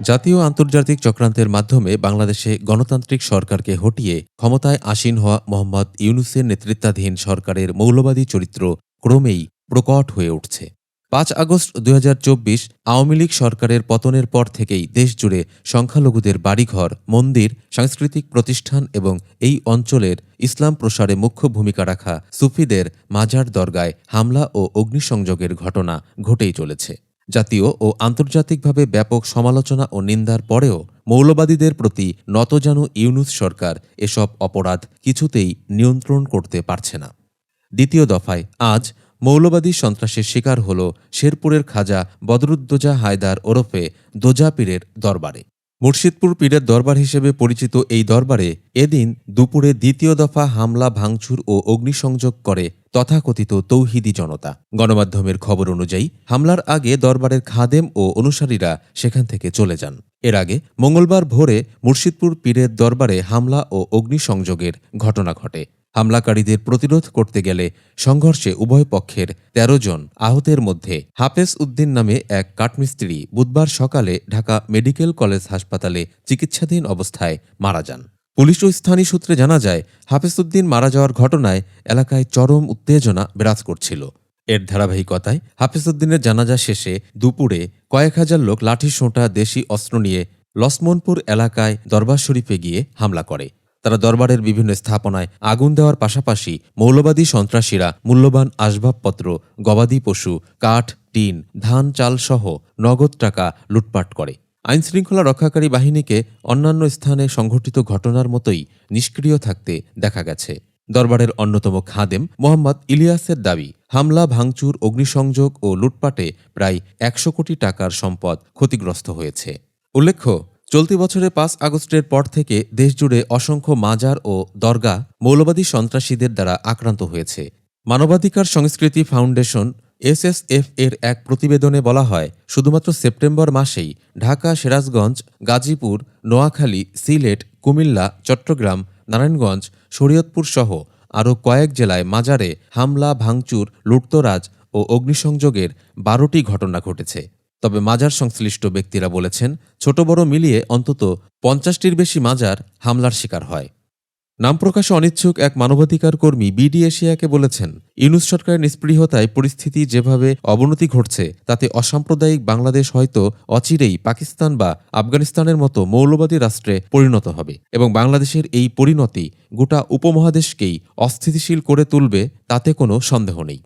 জাতীয় আন্তর্জাতিক চক্রান্তের মাধ্যমে বাংলাদেশে গণতান্ত্রিক সরকারকে হটিয়ে ক্ষমতায় আসীন হওয়া মোহাম্মদ ইউনুসের নেতৃত্বাধীন সরকারের মৌলবাদী চরিত্র ক্রমেই প্রকট হয়ে উঠছে। পাঁচ আগস্ট দু হাজার চব্বিশ আওয়ামী লীগ সরকারের পতনের পর থেকেই দেশজুড়ে সংখ্যালঘুদের বাড়িঘর, মন্দির, সাংস্কৃতিক প্রতিষ্ঠান এবং এই অঞ্চলের ইসলাম প্রসারে মুখ্য ভূমিকা রাখা সুফিদের মাজার দরগায় হামলা ও অগ্নিসংযোগের ঘটনা ঘটেই চলেছে। জাতীয় ও আন্তর্জাতিকভাবে ব্যাপক সমালোচনা ও নিন্দার পরেও মৌলবাদীদের প্রতি নতজানু ইউনুস সরকার এসব অপরাধ কিছুতেই নিয়ন্ত্রণ করতে পারছে না। দ্বিতীয় দফায় আজ মৌলবাদী সন্ত্রাসের শিকার হল শেরপুরের খাজা বদরুদ্দোজা হায়দার ওরফে দোজা পীরের দরবারে। মুর্শিদপুর পীরের দরবার হিসেবে পরিচিত এই দরবারে এদিন দুপুরে দ্বিতীয় দফা হামলা, ভাঙচুর ও অগ্নিসংযোগ করে তথাকথিত তৌহিদি জনতা। গণমাধ্যমের খবর অনুযায়ী হামলার আগে দরবারের খাদেম ও অনুসারীরা সেখান থেকে চলে যান। এর আগে মঙ্গলবার ভোরে মুর্শিদপুর পীরের দরবারে হামলা ও অগ্নিসংযোগের ঘটনা ঘটে। হামলাকারীদের প্রতিরোধ করতে গেলে সংঘর্ষে উভয় পক্ষের ১৩ জন আহতের মধ্যে হাফেজ উদ্দিন নামে এক কাঠমিস্ত্রি বুধবার সকালে ঢাকা মেডিকেল কলেজ হাসপাতালে চিকিৎসাধীন অবস্থায় মারা যান। পুলিশ ও স্থানীয় সূত্রে জানা যায়, হাফেজ উদ্দিন মারা যাওয়ার ঘটনায় এলাকায় চরম উত্তেজনা বিরাজ করছিল। এর ধারাবাহিকতায় হাফিজউদ্দিনের জানাজা শেষে দুপুরে কয়েক হাজার লোক লাঠি সোঁটা দেশি অস্ত্র নিয়ে লসমনপুর এলাকায় দরবার শরীফে গিয়ে হামলা করে। তারা দরবারের বিভিন্ন স্থাপনায় আগুন দেওয়ার পাশাপাশি মৌলবাদী সন্ত্রাসীরা মূল্যবান আসবাবপত্র, গবাদি পশু, কাঠ, টিন, ধান, চাল সহ নগদ টাকা লুটপাট করে। আইনশৃঙ্খলা রক্ষাকারী বাহিনীকে অন্যান্য স্থানে সংঘটিত ঘটনার মতোই নিষ্ক্রিয় থাকতে দেখা গেছে। দরবারের অন্যতম খাদেম মোহাম্মদ ইলিয়াসের দাবি হামলা, ভাঙচুর, অগ্নিসংযোগ ও লুটপাটে প্রায় একশো কোটি টাকার সম্পদ ক্ষতিগ্রস্ত হয়েছে। উল্লেখ্য, চলতি বছরের পাঁচ আগস্টের পর থেকে দেশজুড়ে অসংখ্য মাজার ও দরগা মৌলবাদী সন্ত্রাসীদের দ্বারা আক্রান্ত হয়েছে। মানবাধিকার সংস্কৃতি ফাউন্ডেশন, এসএসএফ এর এক প্রতিবেদনে বলা হয়, শুধুমাত্র সেপ্টেম্বর মাসেই ঢাকা, সিরাজগঞ্জ, গাজীপুর, নোয়াখালী, সিলেট, কুমিল্লা, চট্টগ্রাম, নারায়ণগঞ্জ, শরীয়তপুর সহ আরও কয়েক জেলায় মাজারে হামলা, ভাঙচুর, লুটতরাজ ও অগ্নিসংযোগের বারোটি ঘটনা ঘটেছে। তবে মাজার সংশ্লিষ্ট ব্যক্তিরা বলেছেন, ছোট বড় মিলিয়ে অন্তত পঞ্চাশটির বেশি মাজার হামলার শিকার হয়। নাম প্রকাশে অনিচ্ছুক এক মানবাধিকার কর্মী বিডি এশিয়াকে বলেছেন, ইউনুস সরকারের নিষ্পৃহতায় পরিস্থিতি যেভাবে অবনতি ঘটছে, তাতে অসাম্প্রদায়িক বাংলাদেশ হয়তো অচিরেই পাকিস্তান বা আফগানিস্তানের মতো মৌলবাদী রাষ্ট্রে পরিণত হবে এবং বাংলাদেশের এই পরিণতি গোটা উপমহাদেশকেই অস্থিতিশীল করে তুলবে, তাতে কোনো সন্দেহ নেই।